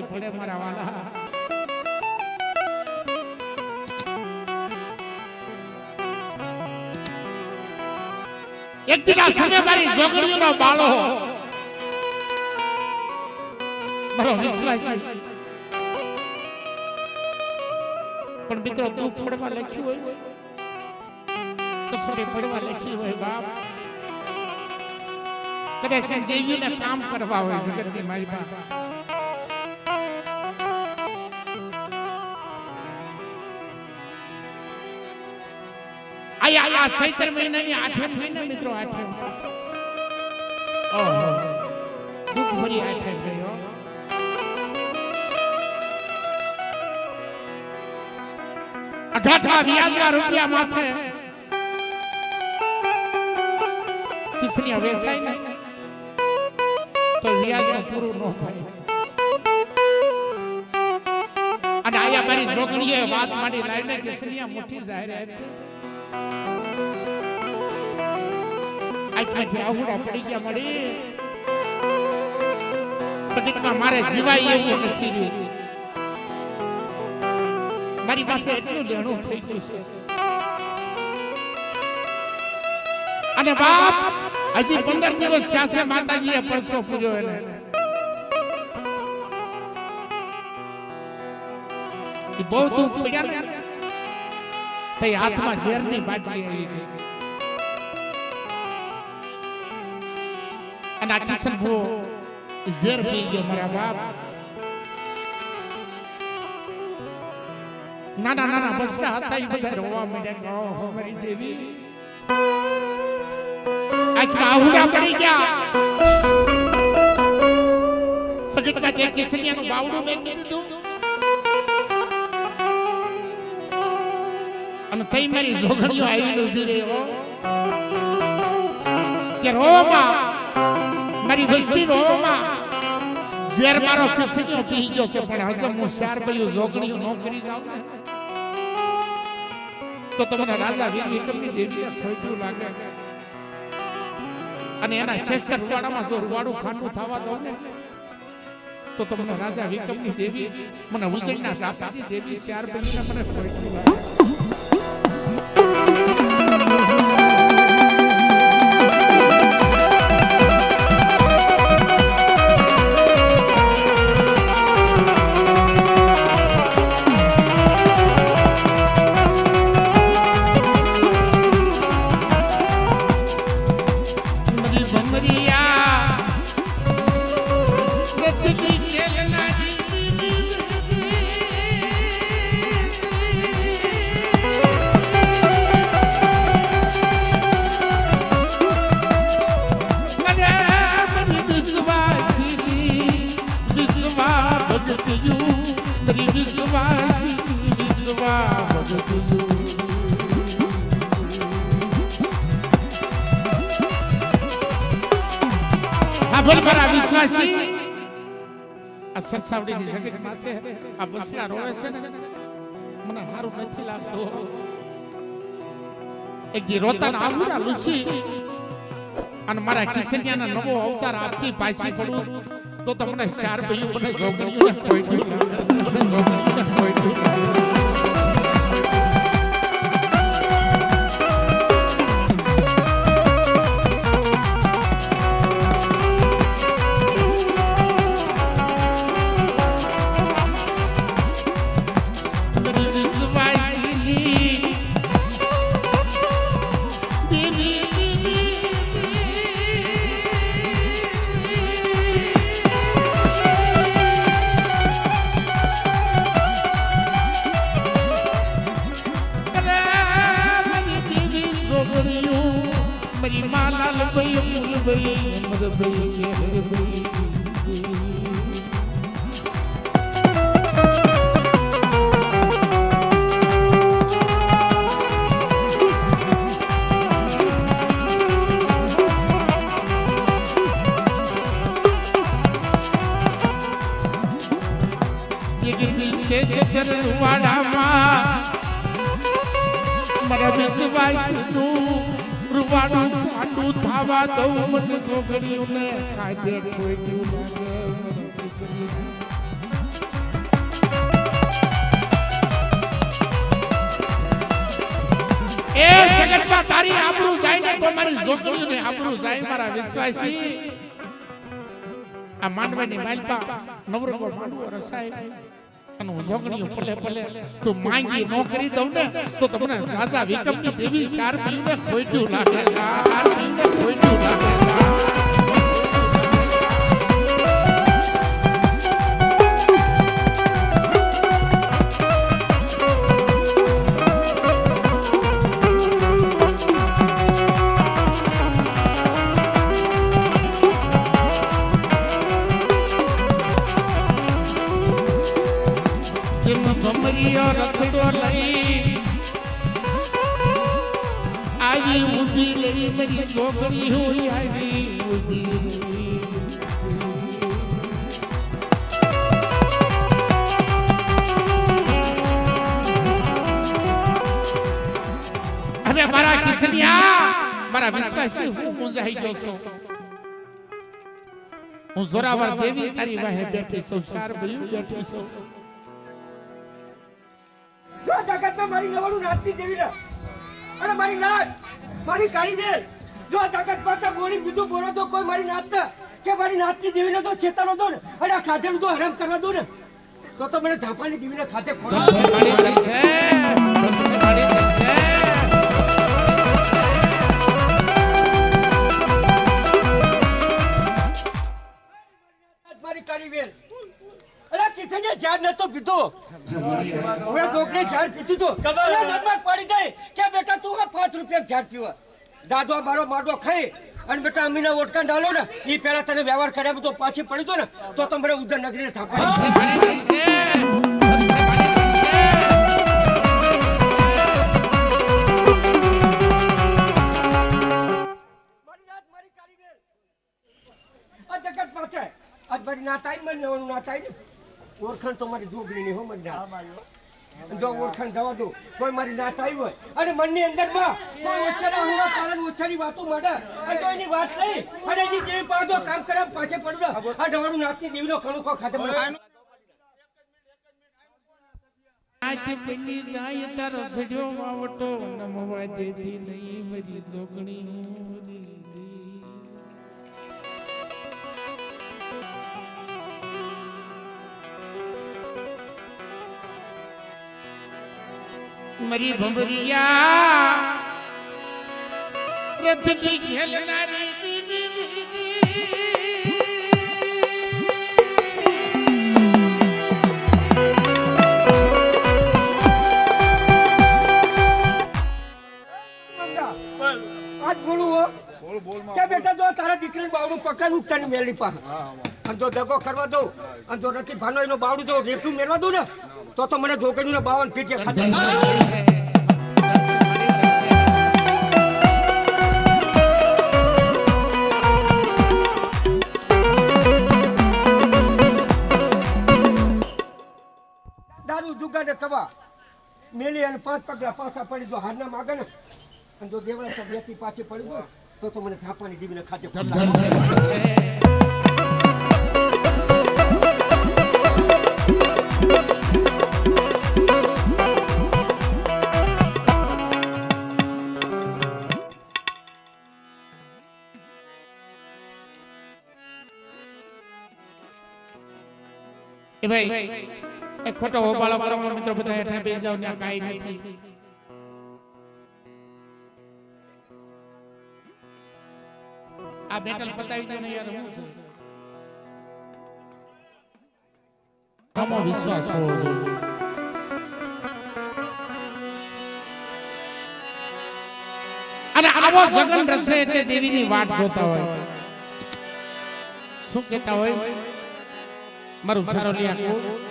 નથી પડે મારા વાલા એક દીના સમય મારી જોગણીનો બાળો. મારો વિશ્વાસ. પણ મિત્રો તું પડવા લખ્યું હોય? કસરે પડવા લખી હોય બાપ? કદાચ દેવીને કામ કરવા હોય જગતની મારી બાપ આ આ મહિનાની આઠે મહિના મિત્રો, આઠે ઓહો, દુઃખ ભરી આઠે હો અઢાઠા વ્યાજના રૂપિયા માથે. કિસની વેસાય ને? તો વ્યાજ પૂરું ન થાય. અને આયા મારી જોગણીએ વાત માંડી લાઈને કિસનીયા મોટી જાહેર આપી આંખમાંથી આહુડા પડી ગયા મળી. સદીકમાં મારે જીવાય એવું નથી. રહ્યું મારી પાસે એટલું લેણું થઈ ગયું છે. અને બાપ હજી પંદર દિવસ છે માતાજીએ પરસો પૂર્યો એને. બહુ દુઃખ પડ્યા ને. તઈ હાથમાં ઝેરની બાટલી આવી ગઈ. અને આ કિશન ભો ઝેર પી ગયો મારા બાપ. નાના નાના બચ્ચા હતા એ બધા. રોવા માંડ્યા ઓહો મારી દેવી. આખા આહુડા પડી ગયા. સગીતમાં તે કિશનિયાનું બાવડું મેં દીધું અને તઈ મારી જોગણીઓ આવીને ઊભી રહી હો કે રોમાં મારી વસ્તી રોમાં ઝેર મારો કિસનિયો પી ગયો છે પણ હજુ હું શાર ભાઈ જોગણીઓ નો કરી જાઉં ને તો તમને રાજા વીર વિક્રમની દેવીને ખોટું લાગે અને એના શેસ્તર રૂવાડામાં જો રૂવાડું ખાંડું થવા દો ને તો તમને રાજા વિક્રમની દેવી મને ઉજળના રાપાજી દેવી ચાર બનીને મને ખોટું લાગે મારા વિશ્વાસી આ સરસાવડીની જગત માથે આ બસલા રોવે છે ને મને સારું નથી લાગતું એક દી રોતાના આવુડા લુસી અને મારા કિશનિયાના નવો અવતાર આપતી પાછી પડું તો તમને ચાર ભાઈઓ મને ખોઈટ્યું લાગે. મને મારી માલાલ ભઈ ફૂલ ભઈ અમર ભઈ કેહર ભઈ વાડામાં મારા વિશ્વાસનું પાડું તારી આબરૂ જાય ને તો મારી જોગડીઓને આબરૂ જાય, મારા વિશ્વાસી. આ માંડવાની માલપા નવરો માંડવો રસાય. જોગણીઓ ભલે ભલે તું માંગી નો કરી દઉં ને તો તમને રાજા વિક્રમની દેવી ચાર પીને ખોઈટ્યું લાગે ચાર પીને ખોટ્યું લાગે. હોય આવી રહી. હવે મારા કિસનિયા, મારા વિશ્વાસી, હું મુંજાઈ ગયો છું. હું જોરાવર દેવી તારી વાહે બેઠી છું સાર બયું બેઠી છું. જો જગતમાં મારી નવડું નાચતી દેવી અને મારી નાચ મારી કાળી બેન જો તાકાત પાસે બોલી બીજું બોલો તો કોઈ મારી નાત કે મારી નાચતી દેવીને તો છેતરો દો ને અને આ ખાધેલું તો હરામ કરવા દો ને. તો તો મને ઝાપાની દેવીને ખાતે ખોરાક ઝાડ નતો પીધો હવે કોકને ઝાડ પીધું તો. અરે નંબર પડી જાય. કે બેટા તું પાંચ રૂપિયા ઝાડ પીવા. દાદો મારો માડો ખાઈ અને બેટા અમીને ઓટકા ડાલો ને એ પેલા તને વ્યવહાર કર્યા તો પાછી પડી દો ને, તો તમારે મને ઉધર નગરીને થાપા ધનસે મારી મારી નાત મને ના ને ઓળખાણ તો મારી દોગલી ની હો મને જો ઓળખાણ જવા દો કોઈ મારી નાત આવી હોય. અને મનની અંદરમાં કોઈ ઓછાના હોવા કારણ ઓછાની વાતો માંડે અને તો એની વાત લઈ અને એની દેવી પાડો કામ કરે પાછે પડ્યું ને આ ડવાડું નાતની દેવીનો કણું કો ખાતે મને આજ પડી જાય તારો સડ્યો વાવટો નમવા દેતી નહીં મરી જોગણી મારી ભમરિયા રથની ખેલનારી બોલું હો કે બેટા જો તારા દીકરીનું બાવડું પકડ ઉગતાની મેલી પાસે અને જો દગો કરવા દઉં અને જો નથી ભાનો એનો બાવડું જો રેફું મેળવા દઉં ને તો તો મને ધોકડીનું ને બાવન પીટીએ ખાતા દારૂ જુગા ને કવા મેલી અને પાંચ પગલા પાછા પડી જો હારના માગે ને અને જો દેવડા લેતી પાછી પડી ગયો તો તો મને ઝાપાની દીવીને ખાતે એ ભાઈ એ ખોટો હોબાળો કરવાનો મિત્રો બધા હેઠા બેસી જાવ ત્યાં કાઈ નથી. આ બેટલ પતાવી દો ને યાર હું છે આમાં વિશ્વાસ હોવો જોઈએ અને આવો જગન રસે એટલે દેવીની વાટ જોતા હોય. શું કહેતા હોય? મારું સારો લિયા